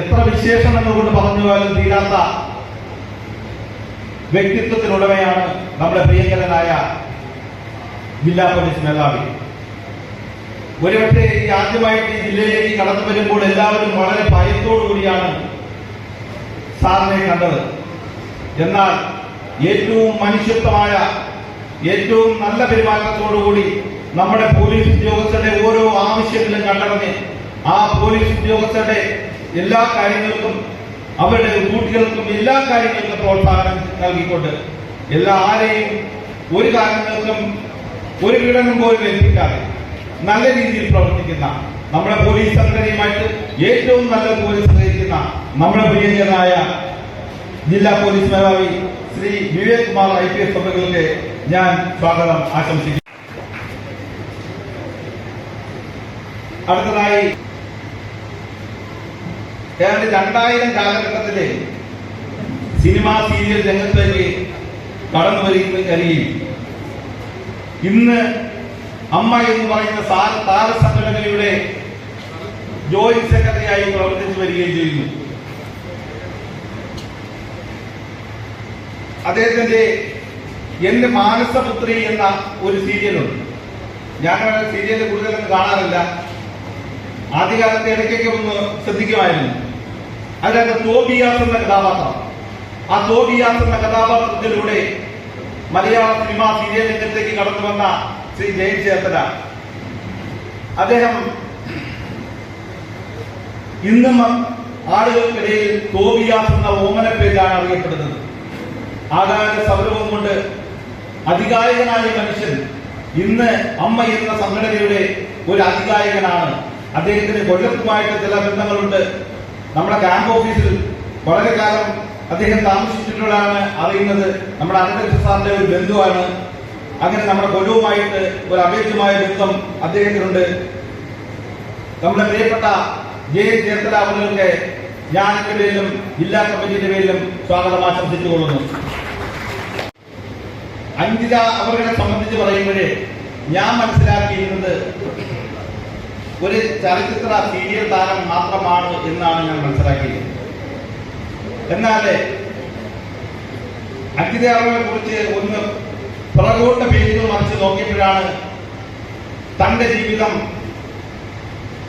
എത്ര വിശേഷം എന്നുകൊണ്ട് പറഞ്ഞു പോയാലും തീരാത്ത വ്യക്തിത്വത്തിനുടമയാണ് നമ്മുടെ പ്രിയങ്കരനായ ജില്ലാ പോലീസ് മേധാവി. ഒരുപക്ഷെ ഈ ആദ്യമായിട്ട് ഈ ജില്ലയിലേക്ക് കടന്നു വരുമ്പോൾ എല്ലാവരും വളരെ ഭയത്തോടു കൂടിയാണ് സാറിനെ കണ്ടത്. എന്നാൽ ഏറ്റവും മനുഷ്യത്വമായ ഏറ്റവും നല്ല പെരുമാറ്റത്തോടുകൂടി നമ്മുടെ പോലീസ് ഉദ്യോഗസ്ഥരുടെ ഓരോ ആവശ്യങ്ങളും കണ്ടറിഞ്ഞ് ആ പോലീസ് ഉദ്യോഗസ്ഥരുടെ എല്ലാ കാര്യങ്ങൾക്കും അവരുടെ കുട്ടികൾക്കും എല്ലാ കാര്യങ്ങൾക്കും പ്രോത്സാഹനം നൽകിക്കൊണ്ട് എല്ലാ ആരെയും ഒരു കാരണങ്ങൾക്കും ഒരു പീഡനം പോലും ഏൽപ്പിക്കാതെ നല്ല രീതിയിൽ പ്രവർത്തിക്കുന്ന നമ്മുടെ പോലീസ് സംഘടനയുമായിട്ട് ഏറ്റവും നല്ല പോലീസ് സഹകരിക്കുന്ന നമ്മുടെ പ്രിയങ്കരനായ ജില്ലാ പോലീസ് മേധാവി Shri Vivek Kumar I P S സഭകൾക്ക് ഞാൻ സ്വാഗതം ആശംസിക്കുന്നു. അടുത്തതായി ഏതാണ്ട് രണ്ടായിരം കാലഘട്ടത്തിലെ സിനിമാ സീരിയൽ രംഗത്തേക്ക് കടന്നു വരികയും. ഇന്ന് അമ്മ എന്ന് പറയുന്ന താരസംഘടനയുടെ ജോയിന്റ് സെക്രട്ടറിയായി പ്രവർത്തിച്ചു വരികയും ചെയ്യുന്നു. അദ്ദേഹത്തിന്റെ എന്റെ മാനസപുത്രി എന്ന ഒരു സീരിയലുണ്ട്. ഞാൻ സീരിയലിൽ കൂടുതലൊന്നും കാണാറില്ല. ആദ്യകാലത്ത് ഇടയ്ക്കൊക്കെ ഒന്ന് ശ്രദ്ധിക്കുമായിരുന്നു. അതിനകത്ത് തോബിയാസ് എന്ന കഥാപാത്രം. ആ തോബിയാസ് എന്ന കഥാപാത്രത്തിലൂടെ മലയാള സിനിമ സീരിയൽ രംഗത്തേക്ക് കടന്നു വന്ന ശ്രീ ജയൻ ചേർത്തല അദ്ദേഹം ഇന്നും ആളുകൾക്കിടയിൽ തോബിയാസ് എന്ന ഓമന പേരാണ് അറിയപ്പെടുന്നത്. ആദായ സൗരവം കൊണ്ട് അധികായകനായ മനുഷ്യൻ ഇന്ന് അമ്മ എന്ന സംഘടനയുടെ ഒരു അധികായകനാണ്. അദ്ദേഹത്തിന് കൊല്ലത്തുമായിട്ട് ചില ബന്ധങ്ങളുണ്ട്. നമ്മുടെ ക്യാമ്പ് ഓഫീസിൽ വളരെ കാലം അദ്ദേഹം താമസിച്ചിട്ടുള്ളതാണ് അറിയുന്നത്. നമ്മുടെ അനന്തകൃഷ്ണ സാറിന്റെ ഒരു ബന്ധുവാണ്. അങ്ങനെ നമ്മുടെ കൊല്ലവുമായിട്ട് ഒരു അഭേദ്യമായ ബന്ധം അദ്ദേഹത്തിനുണ്ട്. നമ്മുടെ പ്രിയപ്പെട്ട ജെ ചേർത്തല ചേർത്തലാവുന്നവരുടെ ഞാൻ പേരിലും ജില്ലാ കമ്മിറ്റിയുടെ പേരിലും സ്വാഗതം ആശംസിച്ചുകൊള്ളുന്നു. അഞ്ജിത അവരെ സംബന്ധിച്ച് പറയുമ്പോഴേ ഞാൻ മനസ്സിലാക്കിയിരുന്നത് ഒരു ചലച്ചിത്ര സീരിയൽ താരം മാത്രമാണ് എന്നാണ് ഞാൻ മനസ്സിലാക്കിയത്. എന്നാൽ അഞ്ജിത കുറിച്ച് ഒന്ന് പുറകോട്ട് പേജുകൾ മറിച്ച് നോക്കിയപ്പോഴാണ് തന്റെ ജീവിതം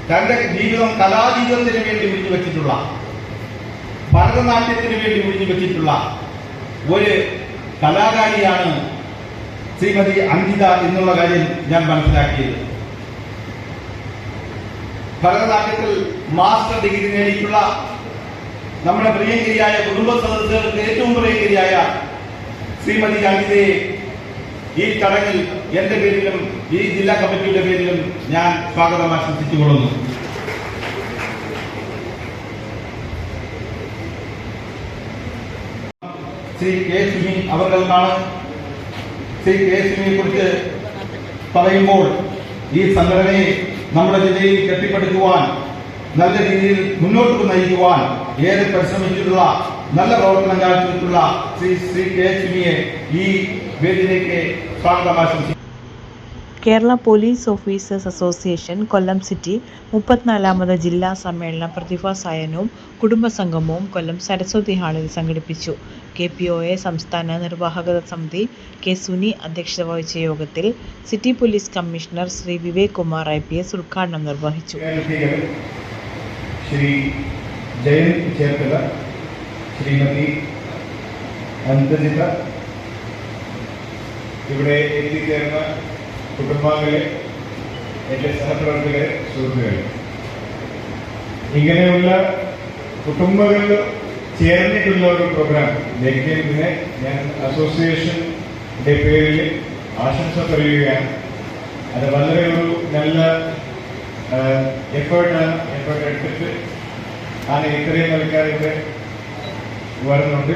തന്റെ ജീവിതം കലാജീവിതത്തിന് വേണ്ടി ഒഴിഞ്ഞു വെച്ചിട്ടുള്ള ഭരതനാട്യത്തിന് വേണ്ടി ഒഴിഞ്ഞു വെച്ചിട്ടുള്ള ഒരു കലാകാരിയാണ് ശ്രീമതി അങ്കിത എന്നുള്ള കാര്യം ഞാൻ മനസ്സിലാക്കിയത്. ഭരതനാട്യത്തിൽ മാസ്റ്റർ ഡിഗ്രി നേടിയിട്ടുള്ള നമ്മുടെ പ്രിയങ്കരിയായ കുടുംബ സദസ്സുകൾക്ക് ഏറ്റവും പ്രിയങ്കരിയായ ശ്രീമതി അഞ്ജിതയെ ഈ ചടങ്ങിൽ എന്റെ പേരിലും ഈ ജില്ലാ കമ്മിറ്റിയുടെ പേരിലും ഞാൻ സ്വാഗതം ആശംസിച്ചുകൊള്ളുന്നു. ശ്രീ കെ സുമി അവർക്കാണ് ശ്രീ കെ സുമിയെ കുറിച്ച് പറയുമ്പോൾ ഈ സംഘടനയെ നമ്മുടെ ജില്ലയിൽ കെട്ടിപ്പടുക്കുവാൻ നല്ല രീതിയിൽ മുന്നോട്ട് നയിക്കുവാൻ ഏറെ പരിശ്രമിച്ചിട്ടുള്ള നല്ല പ്രവർത്തനം കാഴ്ചവെച്ചിട്ടുള്ള ശ്രീ ശ്രീ കെ സുമിയെ ഈ വേദിയിലേക്ക് സ്വാഗതം ആശംസിക്കുന്നു. Kerala police officers association Kollam city മുപ്പത്തിനാലാമത് ജില്ലാ സമ്മേളന പ്രതിഭാസായനവും കുടുംബസംഗമവും കൊല്ലം സരസ്വതി ഹാളിൽ സംഘടിപ്പിച്ചു. കെ പി ഒ എ സംസ്ഥാന നിർവാഹക സമിതി കെ സുനി അധ്യക്ഷത വഹിച്ച യോഗത്തിൽ city police commissioner Shri Vivek Kumar I P S ഉദ്ഘാടനം നിർവഹിച്ചു. ശ്രീ ശ്രീമതി ഇവിടെ എത്തിച്ചേർന്ന കുടുംബാംഗങ്ങളെ എന്റെ സഹപ്രവർത്തകരെ സുഹൃത്തുക്കളെ. ഇങ്ങനെയുള്ള കുടുംബങ്ങൾ ചേർന്നിട്ടുള്ള ഒരു പ്രോഗ്രാം ലഭിക്കുന്നതിനെ ഞാൻ അസോസിയേഷന്റെ പേരിൽ ആശംസ പറയുകയാണ്. അത് വളരെ ഒരു നല്ല എഫേർട്ടാണ് എഫേർട്ട് എടുത്തിട്ട് ആണ് ഇത്രയും ആൾക്കാരൊക്കെ വരുന്നുണ്ട്.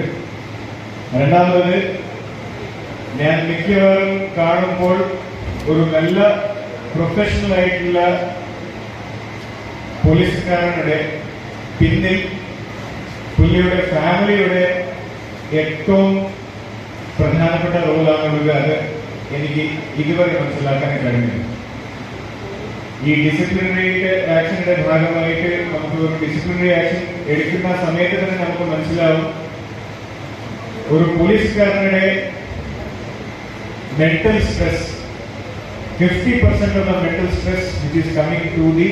രണ്ടാമത് ഞാൻ മിക്കവാറും കാണുമ്പോൾ ഒരു നല്ല പ്രൊഫഷണൽ ആയിട്ടുള്ള പോലീസുകാരനുടെ പിന്നിൽ പുള്ളിയുടെ ഫാമിലിയുടെ ഏറ്റവും പ്രധാനപ്പെട്ട റോളാണുള്ളത് അത് എനിക്ക് ഇതുവരെ മനസ്സിലാക്കാൻ കഴിഞ്ഞില്ല. ഈ ഡിസിപ്ലിനറി ആക്ഷന്റെ ഭാഗമായിട്ട് നമുക്ക് ഒരു ഡിസിപ്ലിനറി ആക്ഷൻ എടുക്കുന്ന സമയത്ത് തന്നെ നമുക്ക് മനസ്സിലാവും. ഒരു പോലീസുകാരനുടെ mental stress fifty percent of the mental stress which is coming to the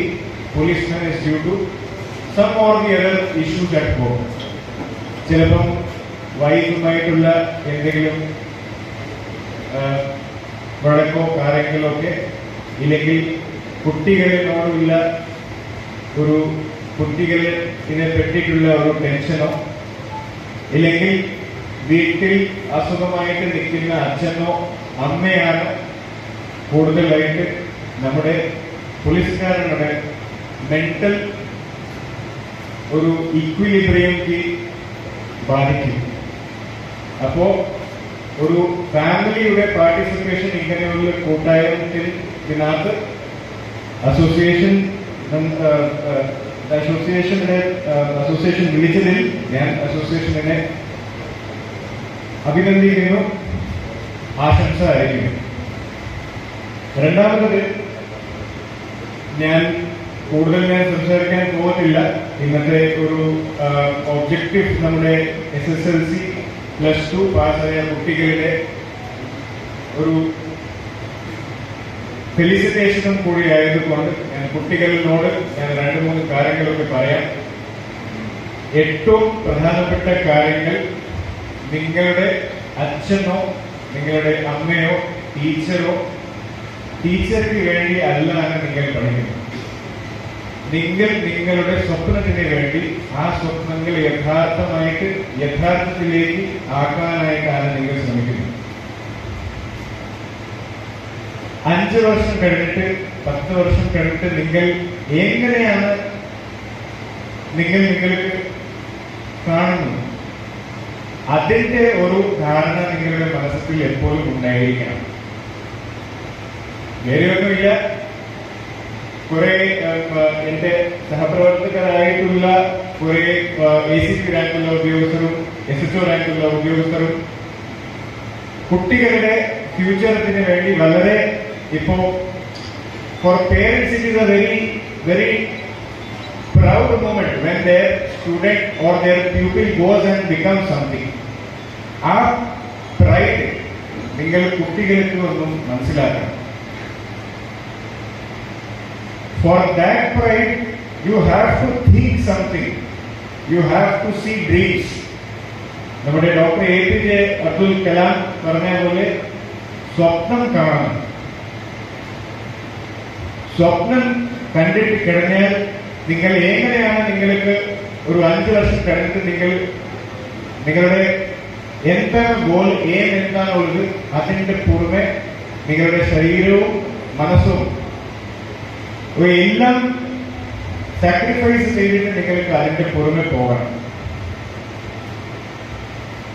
policeman is due to some or the other issues at home ചിലപ്പം വൈകുമായിട്ടുള്ള എന്തെങ്കിലും വഴക്കോ കാര്യങ്ങളോ ഒക്കെ ഇല്ലെങ്കിൽ കുട്ടികളിനോടുള്ള ഒരു കുട്ടികളിനെ പറ്റിയിട്ടുള്ള ഒരു ടെൻഷനോ ഇല്ലെങ്കിൽ വീട്ടിൽ അസുഖമായിട്ട് നിൽക്കുന്ന അച്ഛനോ അമ്മയാണ് കൂടുതലായിട്ട് നമ്മുടെ പോലീസുകാരുടെ മെന്റൽ ഒരു ഇക്വിലിബ്രിയംക്ക് ബാധിക്കും. അപ്പോ ഒരു ഫാമിലിയുടെ പാർട്ടിസിപ്പേഷൻ ഇങ്ങനെയുള്ള കൂട്ടായ്മത്തിൽ ഇതിനകത്ത് അസോസിയേഷൻ അസോസിയേഷനെ അസോസിയേഷൻ വിളിച്ചതിൽ ഞാൻ അസോസിയേഷനെ അഭിനന്ദിക്കുന്നു ആശംസ അറിയിക്കുന്നു. രണ്ടാമത് ഞാൻ കൂടുതൽ ഞാൻ സംസാരിക്കാൻ പോകുന്നില്ല. ഇന്നത്തെ ഒരു ഒബ്ജക്റ്റീവ് നമ്മുടെ S S L C plus two പാസ്സായ കുട്ടികളുടെ ഒരു ഫെലിസിറ്റേഷനും കൂടി ആയതുകൊണ്ട് ഞാൻ കുട്ടികളിനോട് ഞാൻ രണ്ട് മൂന്ന് കാര്യങ്ങളൊക്കെ പറയാം. ഏറ്റവും പ്രധാനപ്പെട്ട കാര്യങ്ങൾ നിങ്ങളുടെ അച്ഛനോ നിങ്ങളുടെ അമ്മയോ ടീച്ചറോ ടീച്ചർക്ക് വേണ്ടി അല്ലാണ് നിങ്ങൾ പഠിക്കുന്നത് നിങ്ങൾ നിങ്ങളുടെ സ്വപ്നത്തിന് വേണ്ടി ആ സ്വപ്നങ്ങൾ യഥാർത്ഥമായിട്ട് യഥാർത്ഥത്തിലേക്ക് ആക്കാനായിട്ടാണ് നിങ്ങൾ ശ്രമിക്കുന്നത്. അഞ്ച് വർഷം കഴിഞ്ഞിട്ട് പത്ത് വർഷം കഴിഞ്ഞിട്ട് നിങ്ങൾ എങ്ങനെയാണ് നിങ്ങൾ നിങ്ങൾക്ക് കാണുന്നത്? അതിന്റെ ഒരു ധാരണ നിങ്ങളുടെ മനസ്സിൽ എപ്പോഴും ഉണ്ടായിരിക്കണം. വേറെയൊന്നുമില്ല കുറെ എന്റെ സഹപ്രവർത്തകരായിട്ടുള്ള കുറെ എ സി പി റാങ്കുള്ള ഉദ്യോഗസ്ഥരും എസ് എച്ച് ഒ റാങ്കുള്ള ഉദ്യോഗസ്ഥരും കുട്ടികളുടെ ഫ്യൂച്ചറിന് വേണ്ടി വളരെ ഇപ്പോ for parents it is a very very proud moment when their student or their pupil goes and becomes something. ആ പ്രൈഡ് നിങ്ങൾ കുട്ടികൾക്ക് ഒന്നും മനസ്സിലാക്കണം. For that pride, you have to think something. You have to see dreams. നമ്മുടെ doctor A P J Abdul Kalam പറഞ്ഞ പോലെ സ്വപ്നം കാണണം സ്വപ്നം കണ്ടിട്ട് കിടന്നാൽ നിങ്ങൾ എങ്ങനെയാണ് നിങ്ങൾക്ക് ഒരു അഞ്ചു വർഷം കഴിഞ്ഞിട്ട് നിങ്ങൾ നിങ്ങളുടെ എന്താണ് ഗോൾ ഏം എന്താണുള്ളത് അതിന്റെ പുറമെ നിങ്ങളുടെ ശരീരവും മനസ്സും എല്ലാം സാക്രിഫൈസ് ചെയ്തിട്ട് നിങ്ങൾക്ക് അതിന്റെ പുറമെ പോകണം.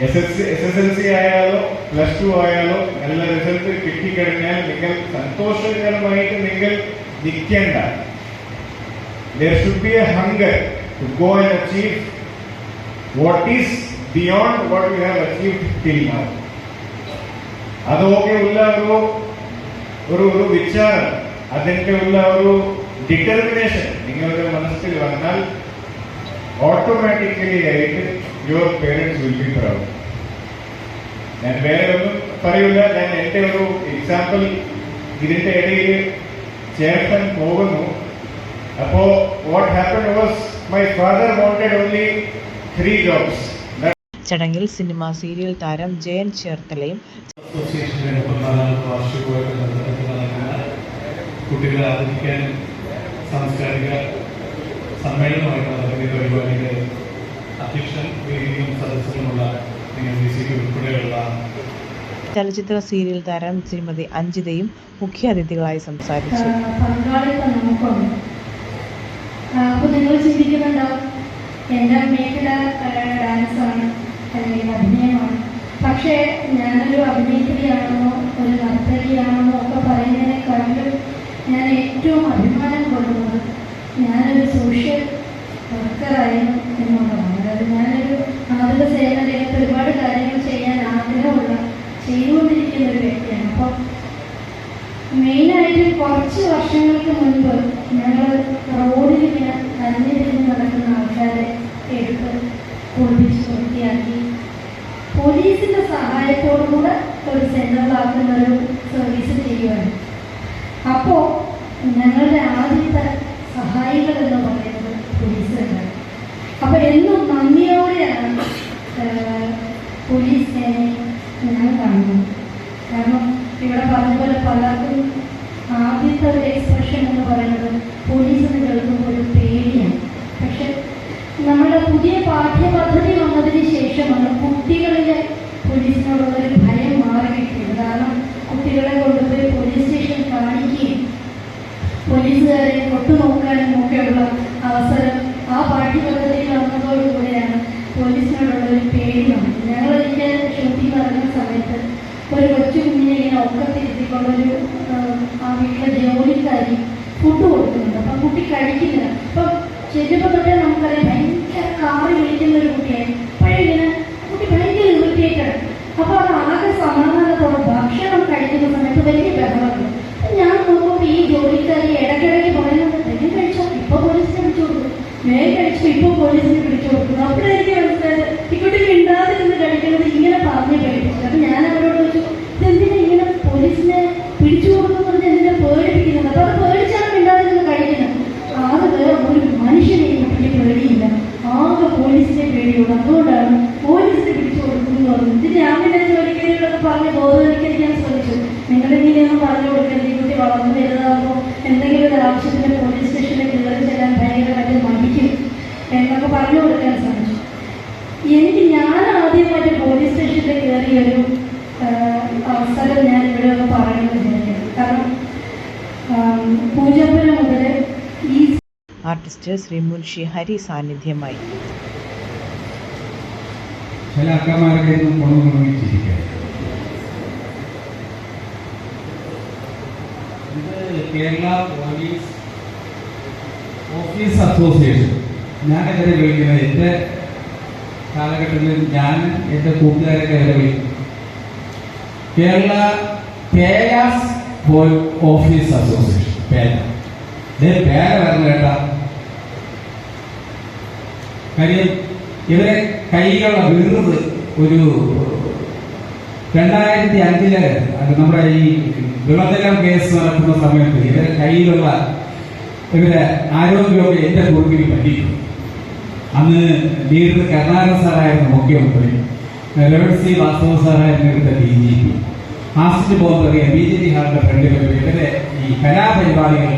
S S S S L C ആയാലോ പ്ലസ് ടു ആയാലോ നല്ല റിസൾട്ട് കിട്ടിക്കഴിഞ്ഞാൽ നിങ്ങൾ സന്തോഷകരമായിട്ട് നിങ്ങൾ നിൽക്കേണ്ട. There should be a hunger to go and achieve what is beyond what you have achieve till now അതൊക്കെ ഉള്ള ഒരു ഒരു വിചാരം. അതിന്റെ ഉള്ള ഒരു ഡിറ്റർമിനേഷൻ നിങ്ങളുടെ മനസ്സിൽ വന്നാൽ ഓട്ടോമാറ്റിക്കലി ആയിട്ട് your parents will be proud ഞാൻ വേറെ ഒന്നും പറയില്ല ഞാൻ എന്റെ ഒരു എക്സാമ്പിൾ ഇതിന്റെ ഇടയിൽ ചേർക്കാൻ പോകുന്നു. അപ്പോ what happen was my father wanted only three jobs ചടങ്ങിൽ സിനിമ സീരിയൽ താരം ജയൻ ചേർത്തലയും അസോസിയേഷന്റെ മുപ്പത്തിനാലാമത്തെ ബന്ധപ്പെട്ട് നടക്കുന്ന കുട്ടികളെ ആദരിക്കാനും സാംസ്കാരിക സമ്മേളനമായിട്ട് നടക്കുന്ന പരിപാടികൾ അധ്യക്ഷൻ വേദിയും സദസ്സുകളുമുള്ള നിങ്ങൾ ബി സി പി ഉൾപ്പെടെയുള്ള ചലച്ചിത്ര സീരിയൽ താരം ശ്രീമതി അഞ്ജിതയും മുഖ്യാതിഥികളായി സംസാരിച്ചു. അപ്പോൾ നിങ്ങൾ ചിന്തിക്കുന്നുണ്ടാവും എന്റെ മേഖല ഡാൻസാണ് അല്ലെങ്കിൽ അഭിനയമാണ്. പക്ഷേ ഞാനൊരു അഭിനേത്രിയാണെന്നോ ഒരു നർത്തകിയാണെന്നോ ഒക്കെ പറയുന്നതിനെക്കാളും ഞാൻ ഏറ്റവും അഭിമാനം കൊള്ളുന്നത് ഞാനൊരു സോഷ്യൽ വർക്കറായിരുന്നു എന്നുള്ളതാണ് അതായത് ഞാനൊരു മാതൃക സേവന രംഗത്ത് ഒരുപാട് കാര്യങ്ങൾ ചെയ്യാൻ ആഗ്രഹമുള്ള ചെയ്തുകൊണ്ടിരിക്കുന്ന ഒരു വ്യക്തിയാണ്. അപ്പം മെയിനായിട്ട് കുറച്ച് വർഷങ്ങൾക്ക് മുൻപ് ഞങ്ങൾ റോഡിൽ ഇങ്ങനെ നനഞ്ഞിരുന്ന് നടക്കുന്ന ആൾക്കാരെ എടുത്ത് കുളിപ്പിച്ച് വൃത്തിയാക്കി. പോലീസിന്റെ സഹായത്തോടുകൂടെ ഒരു സെന്ററിലാക്കുന്ന ഒരു സർവീസ് ചെയ്യുവാണ്. അപ്പോൾ ഞങ്ങളുടെ ആദ്യത്തെ Thank you. ഇങ്ങനെയൊന്നും പറഞ്ഞു കൊടുക്കരുത് ഈ കുട്ടി വളർന്നു വലുതാകുമ്പോൾ എന്തെങ്കിലും ഒരു ആവശ്യത്തിന് പോലീസ് സ്റ്റേഷനിൽ കയറി ചെല്ലാൻ ഭയങ്കരമായിട്ട് മടിക്കും എന്നൊക്കെ പറഞ്ഞു കൊടുക്കാൻ സാധിച്ചു. എനിക്ക് ഞാൻ ആദ്യമായിട്ട് പോലീസ് സ്റ്റേഷനിൽ കയറിയ ഒരു അവസരം ഞാൻ ഇവിടെ ഒന്ന് പറയുന്നത് കാരണം പൂജപ്പുര മുതൽ ഈ ആർട്ടിസ്റ്റ് ശ്രീ മുൻഷി ഹരി സാന്നിധ്യമായി. ചില അക്കമാരുടെ കൊണ്ടു കൊണ്ടുവച്ചിരിക്കുക കേരള പോലീസ് ഓഫീസ് അസോസിയേഷൻ. ഞാൻ എങ്ങനെ വിളിക്കുന്നത്? എന്റെ കാലഘട്ടത്തിൽ ഞാൻ എന്റെ കൂട്ടുകാരൊക്കെ എങ്ങനെ വിളിക്കും കേരള കേരസ് ഓഫീസ് അസോസിയേഷൻ. പേര. പേര വരണം കേട്ടാ. കാര്യം ഇവരെ കൈകളുടെ വീർത് ഒരു രണ്ടായിരത്തി അഞ്ചിൽ നമ്മുടെ ഈ വിളനിലം കേസ് നടക്കുന്ന സമയത്ത് ഇവരെ കയ്യിലുള്ള ഇവരെ ആരോഗ്യമൊക്കെ എന്റെ കുറുകിൽ പറ്റി അന്ന് ലീഡർ കരുണാകരൻ സാറായിരുന്നു മുഖ്യമന്ത്രി. ലോഡ് സി വാസവ സാറായിരുന്നു ഇവിടുത്തെ ഡി ജി പി. ആസിറ്റ് ബോധറിയ ബി ജെ പി ഹാളിന്റെ ഫ്രണ്ടിൽ ഇവരെ ഈ കലാപരിപാടികൾ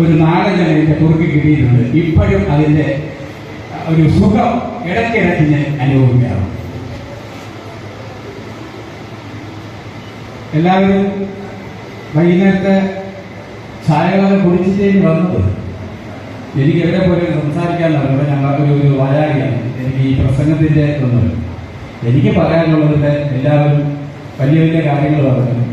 ഒരു നാടകം എന്റെ കുറുക്കി കിട്ടിയിട്ടുണ്ട്. ഇപ്പോഴും അതിന്റെ ഒരു സുഖം ഇടയ്ക്കിടയ്ക്ക് ഞാൻ അനുഭവിക്കാറുണ്ട്. എല്ലാവരും വൈകുന്നേരത്തെ ചായകളൊക്കെ കുടിച്ചിട്ടേക്ക് വന്നത്. എനിക്ക് എവിടെ പോലും സംസാരിക്കാൻ നടന്നത് ഞങ്ങൾ ഒരു വാചാരിയാണ് എനിക്ക് ഈ പ്രസംഗത്തിന്റെ ഒന്നും എനിക്ക് പറയാനുള്ളത് എല്ലാവരും വലിയ വലിയ കാര്യങ്ങൾ പറഞ്ഞു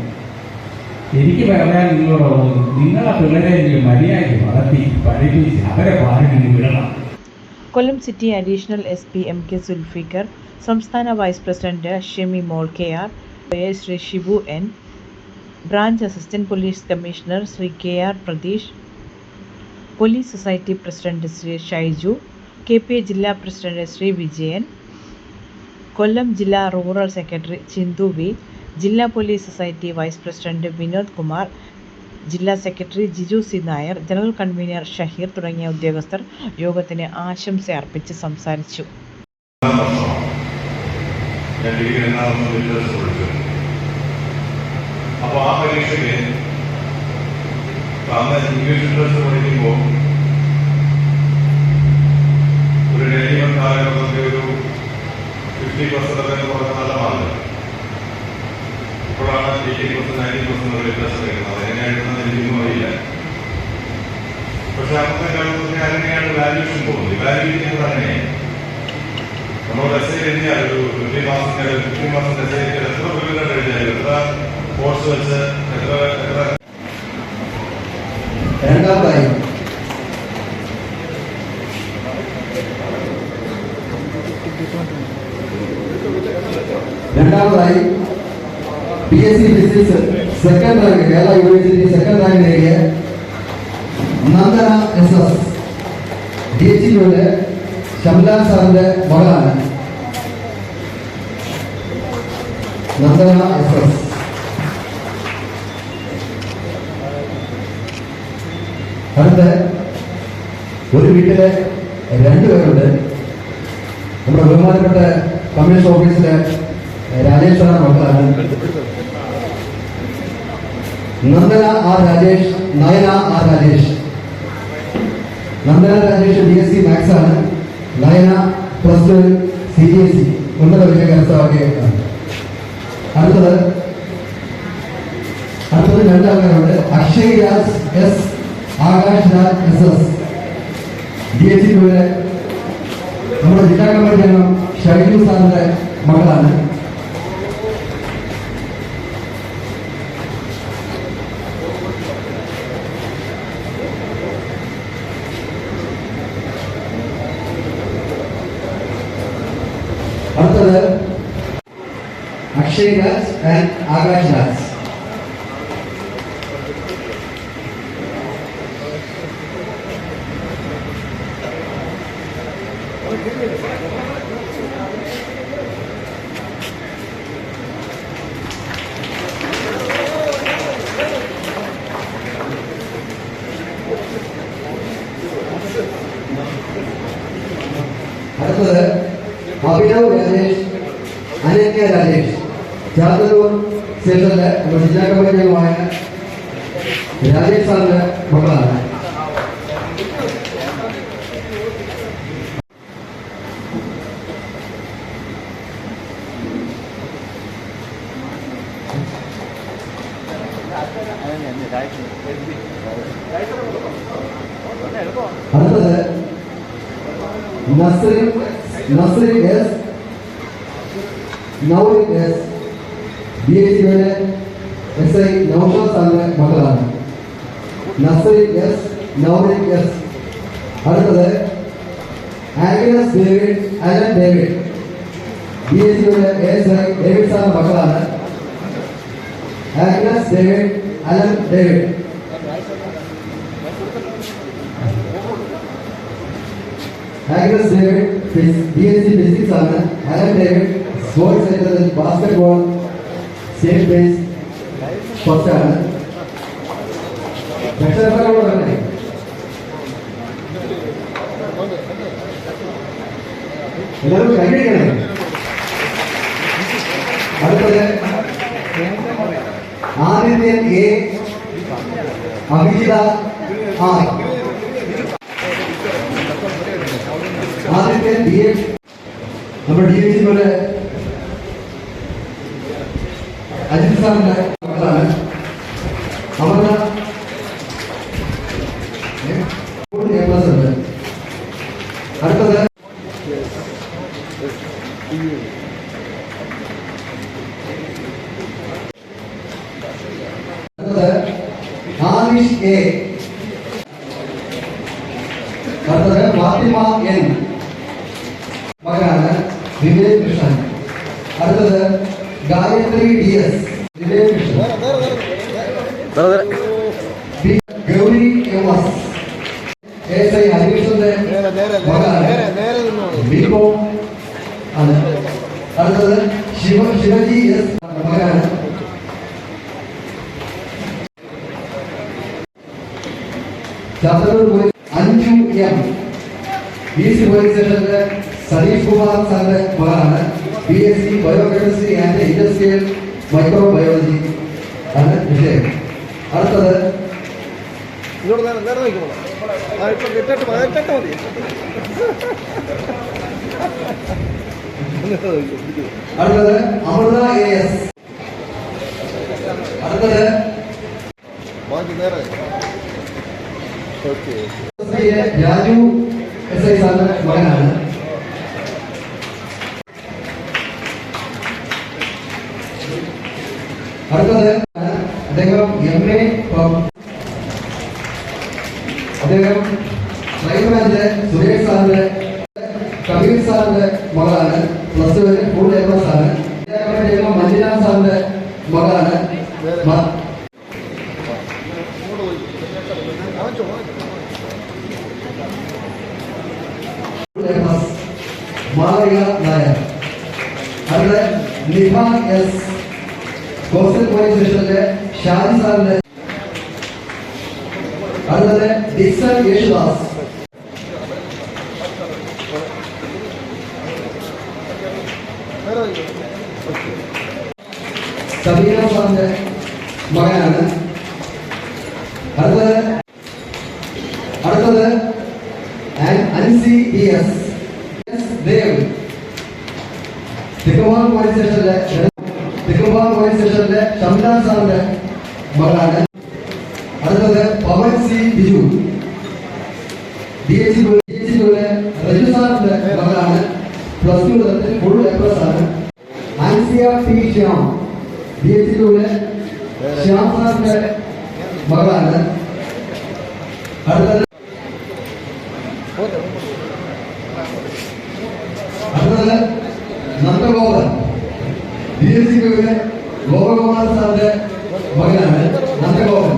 എനിക്ക് പറയാൻ നിങ്ങളോടുള്ളത് നിങ്ങളെ പിള്ളേരെ മര്യാദയ്ക്ക് വളർത്തി പഠിപ്പിച്ച് അവരെ പാടി വിടണം. Kollam city additional S P M K Sulfikar സംസ്ഥാന vice president Shemi Mol K R A Shri Shibu N. Branch assistant police commissioner Shri K R Pratheesh police society president Shri Shaiju K P A ജില്ലാ president Shri Vijayan Kollam ജില്ലാ rural secretary Chinthu V ജില്ലാ police society vice president Vinod Kumar ജില്ലാ secretary Jiju C Nair general convener Shaheer തുടങ്ങിയ ഉദ്യോഗസ്ഥർ യോഗത്തിന് ആശംസ അർപ്പിച്ച് സംസാരിച്ചു. ഞാൻ ഡിഗ്രി അപ്പോൾ ആ പരീക്ഷയ്ക്ക് അന്ന് ഇംഗ്ലീഷ് ലിറ്ററേച്ചർ പഠിക്കുമ്പോൾ ഒരു ഡെയിലി കാലഘട്ടത്തിൽ ഒരു ഫിഫ്റ്റി പെർസെന്റ് എന്ന് പറഞ്ഞ നല്ല മാർക്ക് ഇപ്പോഴാണ് എയ്റ്റി പെർസെന്റ് നയന്റി പെർസെന്റ് വ്യത്യാസം വരുന്നത് എങ്ങനെയാണെന്ന് എനിക്കൊന്നും അറിയില്ല. പക്ഷെ അന്നത്തെ കാലത്ത് അങ്ങനെയാണ് വാല്യൂഷൻ പോകുന്നത്. വാല്യൂഷൻ അങ്ങനെയാണ് നമ്മൾ മെസ്സേജ് എഴുതിയാൽ ഒരു ഫിഫ്റ്റി മാസത്തിന് ഫിഫ്റ്റീൻ മാസത്തിന്റെ മെസ്സേജ് എത്ര കൊല്ലം കഴിഞ്ഞാലും എത്ര കോഴ്സ് വെച്ച് എത്ര എത്ര രണ്ടാമതായി രണ്ടാമതായി P S C physics second rank Kerala university second rank നേടിയ Nandana S S D H യുടെ ഷംലാൻ സാറിന്റെ മകളാണ്. നന്ദന എസ് അടുത്ത് ഒരു വീട്ടിലെ രണ്ടുപേരുണ്ട് നമ്മുടെ ബഹുമാനപ്പെട്ട കമ്മീഷൻ ഓഫീസിലെ രാജേഷ് മക്കളാണ് Nandana R Rajesh Nayana R Rajesh. Nandana Rajesh B S C maths Nayana plus two C B S C ഉന്നത വിദ്യാഭ്യാസ അടുത്തത്. അടുത്തത് രണ്ടാൾക്കാരുണ്ട്. Akshay Raj S Akash Raj S S. D H നമ്മുടെ ജില്ലാ കമ്മിറ്റി അംഗം ഷൈജു സാറിന്റെ മകളാണ് അടുത്തത് അക്ഷയ് രാജ് ആൻഡ് ആകാശ് രാജ് അടുത്തത് അഭിനവ് രാജേഷ് അനന്യ രാജേഷ് ചാത്തന്നൂർ സ്റ്റേഷനിലെ നമ്മുടെ ജില്ലാ കമ്മിറ്റി അംഗമായ രാജേഷ് സാറിന്റെ മക്കളാണ് അടുത്തത് Nasrin Nasrin S Naurin S B H സിയുടെ എസ് ഐ നൌഷാദ് സാറിന്റെ മകളാണ് നസ്രിൻ എസ് നൗറിൻ എസ് അടുത്തത് Agnes David Alan David B H സിയുടെ എസ് ഐ ഡേവിഡ് സാറിന്റെ മകളാണ് Agnes David Alan David Agnes David B S C physics ആണ് അലൻ ഡേവിഡ് സ്പോർട്സ് സെന്ററിൽ basketball state base first ആണ് രക്ഷകർത്താക്കളോട് തന്നെ എല്ലാവരും കൈയടിക്കണേ അടുത്തത് ആദിത്യൻ എ അഭിജിത ആർ. ആദ്യത്തെ ഡി എച്ച് നമ്മുടെ ഡി എച്ച് പോലെ അജിത് സാറിന്റെ മകളാണ് അമൃത എ പ്ലസ് ഉണ്ട് അടുത്തത് അടുത്തത് ആദിഷ് എ അടുത്തത് ഫാത്തിമ എൻ മകനാണ് വിവേക് കൃഷ്ണൻ അടുത്തത് Gayathri D S Vivek Krishnan B. Gowri M S S I ഹരീഷിന്റെ മകനാണ് ബികോം ആണ് അടുത്തത് ശിവ ശിവജി എസ് മകനാണ് Chathannoor police Anju M B C police സ്റ്റേഷനിലെ സതീഷ് കുമാർ സാറിന്റെ മകളാണ് B S C biochemistry and industrial microbiology ആണ് വിഷയം അടുത്തത് ഇങ്ങോട്ട് നേരെ നേരെ നോക്കിക്കോളാം ആ ഇപ്പം മതി. അടുത്തത് അമൃത എ എസ് അടുത്തത് ബാക്കി നേരെ. രാജു എസ് ഐ സാറിന്റെ മകനാണ് അടുത്തത് അദ്ദേഹം എം എ അദ്ദേഹം ക്രൈംബ്രാഞ്ചിലെ സുരേഷ് സാറിന്റെ കബീർ സാറിന്റെ മകളാണ് plus two full A plus ആണ് ജില്ലാ കമ്മിറ്റി അംഗം മഞ്ജുനാഥ് സാറിന്റെ മകളാണ് മ- എ പ്ലസ് മാളവിക നായർ അടുത്ത നിഭ എസ് കോസ്റ്റൽ പോലീസ് സ്റ്റേഷനിലെ ഷാജി സാറിന്റെ അടുത്തത് ഡിക്സൺ യേശുദാസ് നേരെ നോക്കിക്കോ. സബീന സാറിന്റെ മകനാണ് അടുത്തത് അടുത്തത് അൻ- Ancy B S S Dev തിരുവാൻ police സ്റ്റേഷനിലെ തിരുവാൻ പോലീസ് സ്റ്റേഷനിലെ ഷംലാൻ സാറിന്റെ മകളാണ് അടുത്തത് Pavan C Biju D H D H Raju സാറിന്റെ മകളാണ് plus two full A plus ആണ് Ansiya T Shyam D H ഡിയിലെ Shyam സാറിന്റെ മകളാണ് അടുത്തത് പോട്ടെ. അടുത്തത് നന്ദഗോപൻ ബി എസ് സിയിലെ ഗോപകുമാർ സാറിന്റെ മകനാണ് നന്ദഗോപൻ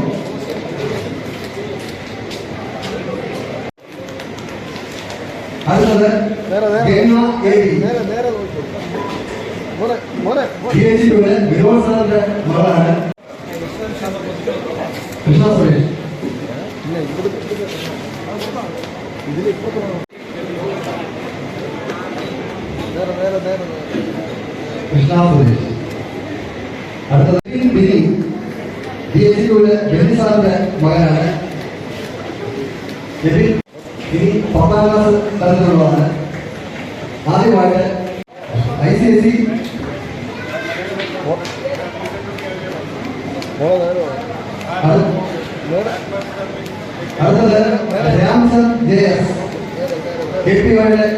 അടുത്തത് നേരെ നേരെ ഗംഗ എ ഡി നേരെ നേരെ നോക്കിക്കോ. മോനെ മോനെ ബി എസ് സിയിലെ വിനോദ് സാറിന്റെ മകളാണ് കൃഷ്ണ സുരേഷ് പിന്നെ ഇവിടെ ഇതിലിപ്പോ നേരെ നേരെ നേരെ നേരെ കൃഷ്ണ സുരേഷ് അടുത്തത് ബിനി ബി എസ് സിയുടെ ബിനി സാറിന്റെ മകനാണ് ബിനി ബിനി പത്താം ക്ലാസ് തരത്തിലുള്ളതാണ് ആദ്യമായിട്ട് ഐ സി എസ് സി മോളെ നേരെ വാ. നേരെ അടുത്തത് Ramson J S K P വൈയുടെ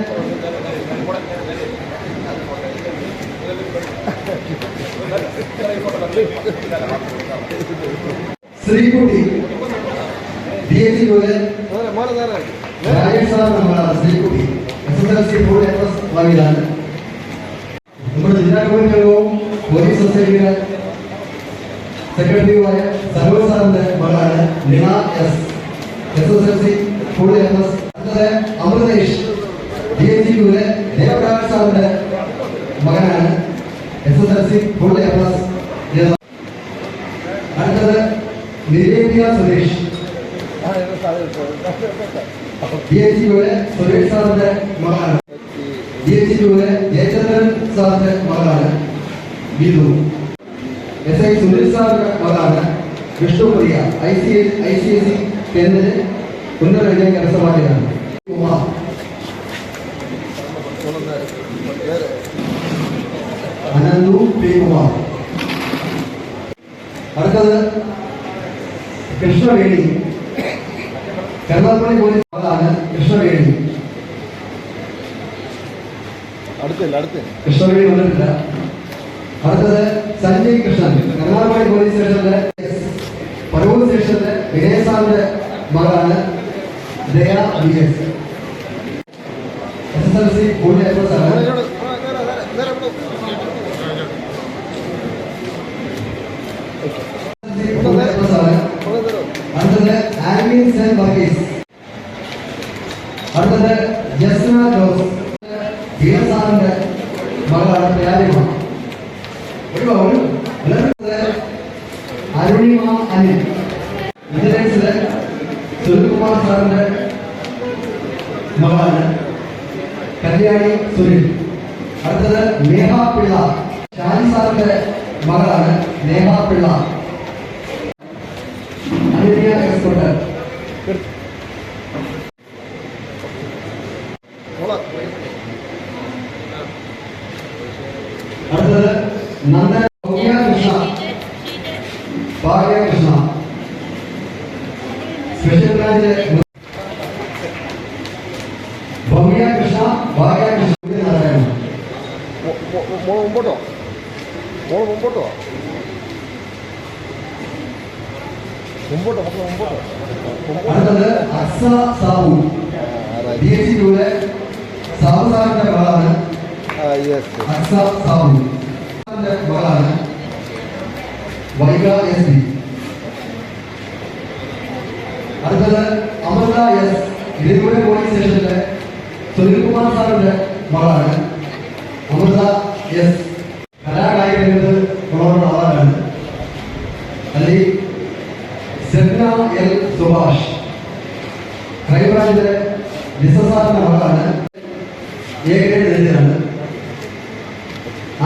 ശ്രീകുട്ടി ഡി എച്ച് സിയുടെ നേരെ മോനെ നേരെ രാജേഷ് സാർ നമ്മളാണ് Sreekutty. S S L C full A plus വാങ്ങിയതാണ് നമ്മുടെ ജില്ലാ കമ്മിറ്റി അംഗവും പോലീസ് സൊസൈറ്റിയുടെ സെക്രട്ടറിയുമായ സരോജ് സാറിന്റെ മകളാണ് Nina S S S L C full A plus അടുത്തത് അമൃതേഷ് ഡി എച്ച് സിയുടെ ദേവപ്രകാശ് സാറിന്റെ മകനാണ് S S L C full A plus അടുത്തത് നിരേന്ദ്ര സുരേഷ് ആ ഇത് താഴെ ഇട്ടോ. ഡി എച്ച് സിയുടെ സുരേഷ് സാറിന്റെ മകളാണ്. ഡി എച്ച് സിയുടെ ജയചന്ദ്രൻ സാറിന്റെ മകളാണ് ബിന്ദു. എസ് ഐ സുനിൽ സാറിന്റെ മകളാണ് Vishnupriya. I C I C S C കേന്ദ്രത്തിൽ ഉന്നത വിജയം കരസ്ഥമാക്കിയതാണ് കുമാർ മോളെ നേരെ നേരെ അനന്തു പി കുമാർ അടുത്തത് കൃഷ്ണവേണി കരുനാഗപ്പള്ളി പോലീസ് മകളാണ് കൃഷ്ണവേണി അടുത്തില്ല അടുത്ത് കൃഷ്ണവേണി വന്നിട്ടില്ല അടുത്തത് സഞ്ജയ് കൃഷ്ണൻ. കരുനാഗപ്പള്ളി പോലീസ് സ്റ്റേഷനിലെ പറവൂർ സ്റ്റേഷനിലെ വിനയ സാറിന്റെ മകളാണ് Daya വിജയസ് S S L C full A ആണ്. മോനെ ഇങ്ങോട്ട്. ആ, നേരെ നേരെ നേരെ ഇവിടെ. ഫുൾ എ പ്ലസ് ആണ്. മോനെ നേരെ അടുത്തത് ആൽവിൻ സെൻ വർഗീസ് അടുത്തത് ജസ്ന ജോസ് ബി എസ് ആറിന്റെ മകളാണ് പ്യാരിമ ഒരു ഒരു അടുത്തത് അരുണിമ അനിൽ വിജിലൻസിലെ സുനിൽകുമാർ സാറിന്റെ മകളാണ് കല്യാണി സുനിൽ അടുത്തത് നേഹ പിള്ള ഷാജി സാറിന്റെ മകളാണ് നേഹ പിള്ള അനിത്യ എക്സ്പോർട്ടർ സാബു ആ, right. ഡി എച്ച് സാബു സാറിന്റെ മകളാണ്. ആ, സാവു മകളാണ്. വൈഗ എസ് ബി അടുത്തത് അമൃത എസ്. ഇരുപത് പോലീസ് സ്റ്റേഷനിലെ സുനിൽകുമാർ സാറിന്റെ മകളാണ്. അമൃത എസ്. കലാകായിക രംഗത്ത് വളർന്ന ആളാണ്. അല്ലെങ്കിൽ സെബ്ന എൽ സുഭാഷ്. ക്രൈംബ്രാഞ്ചിലെ ലിസസാറിന്റെ മകളാണ് എ ഗ്രേഡ് നേടിയതാണ്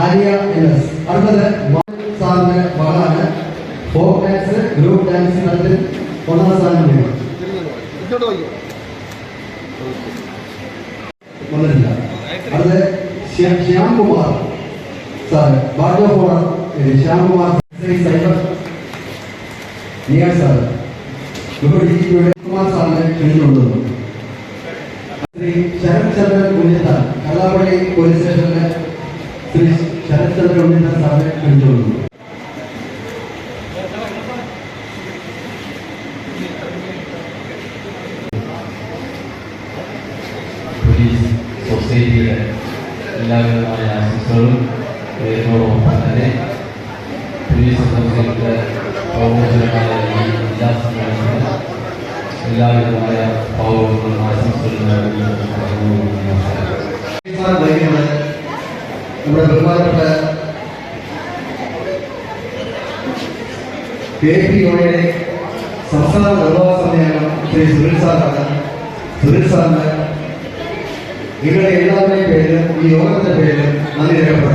ആര്യ എൻ എസ്. അടുത്തത് സാറിന്റെ മകളാണ്. ഫോക്ക് ഡാൻസ് ഗ്രൂപ്പ് ഡാൻസ് ഇനത്തിൽ ഒന്നാം സ്ഥാനം നേടി വന്നിട്ടില്ല അടുത്തത് ശ്യാം ശ്യാംകുമാർ സാറ്. ബാർഡോ ഫോർ ശ്യാംകുമാർ ശ്രീ സൈബർ നിയാർ സാറ്. കുമാർ സാറിനെ ക്ഷണിച്ചുകൊണ്ടുവന്നു ശ്രീ ശരത് ചന്ദ്രൻ ഉണ്ണിത്താൻ സാറിനെ ക്ഷണിച്ചുകൊണ്ടുവന്നു പോലീസ് സൊസൈറ്റിയുടെ എല്ലാവിധമായ ആശംസകളും ഇതിനോടൊപ്പം തന്നെ പോലീസ് സൊസൈറ്റിയുടെ പ്രവർത്തനമായ ഈ ജില്ലാ സമ്മേളനത്തിന് എല്ലാവിധമായ ഭാവങ്ങളും ആശംസകളും നൽകുന്നു നമസ്കാരം സാർ വൈകിയത് നമ്മുടെ ബഹുമാനപ്പെട്ട കെ പി യോയുടെ സംസ്ഥാന നിർവാഹക സമ്മേളനം ശ്രീ സുനിൽ സാറാണ് സുനിൽ സാറിന് നിങ്ങളുടെ എല്ലാവരുടെയും പേരിലും ഈ യോഗത്തിന്റെ പേരിലും നന്ദി രേഖപ്പെടുത്തുന്നു കേരളം ട്വന്റി ഫോർ